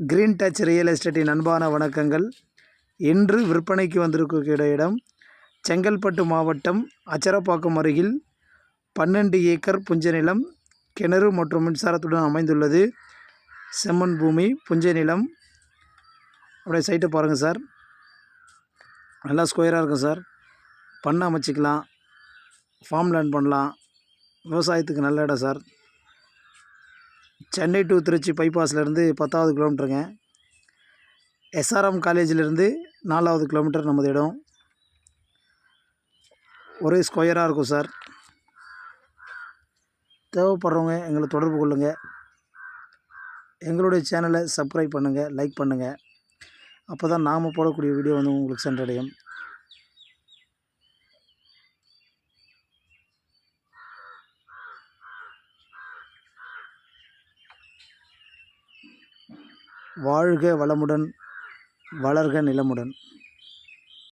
Green touch real எஸ்டேட்டின் அன்பான வணக்கங்கள். இன்று விற்பனைக்கு வந்திருக்கிற இடம் செங்கல்பட்டு மாவட்டம் அச்சரப்பாக்கம் அருகில் பன்னெண்டு ஏக்கர் புஞ்ச நிலம் கிணறு மற்றும் மின்சாரத்துடன் அமைந்துள்ளது. செம்மண் பூமி புஞ்ச நிலம். அப்படியே சைட்டை பாருங்கள் சார் நல்லா ஸ்கொயராக இருக்கும் சார் பண்ணை அமைச்சிக்கலாம். ஃபார்ம் லேண்ட் பண்ணலாம். விவசாயத்துக்கு நல்ல இடம் சார் சென்னை டு திருச்சி பைபாஸ்லேருந்து பத்தாவது கிலோமீட்டருங்க எஸ்ஆர்எம் காலேஜிலேருந்து நாலாவது கிலோமீட்டர் நமது இடம். ஒரே ஸ்கொயராக இருக்கும் சார் தேவைப்படுறவங்க எங்களை தொடர்பு கொள்ளுங்கள் எங்களுடைய சேனலை சப்ஸ்கிரைப் பண்ணுங்கள் லைக் பண்ணுங்கள் அப்போ தான் நாம் போடக்கூடிய வீடியோ வந்து உங்களுக்கு சென்றடையும். வாழ்க வளமுடன் வளர்க நிலமுடன்.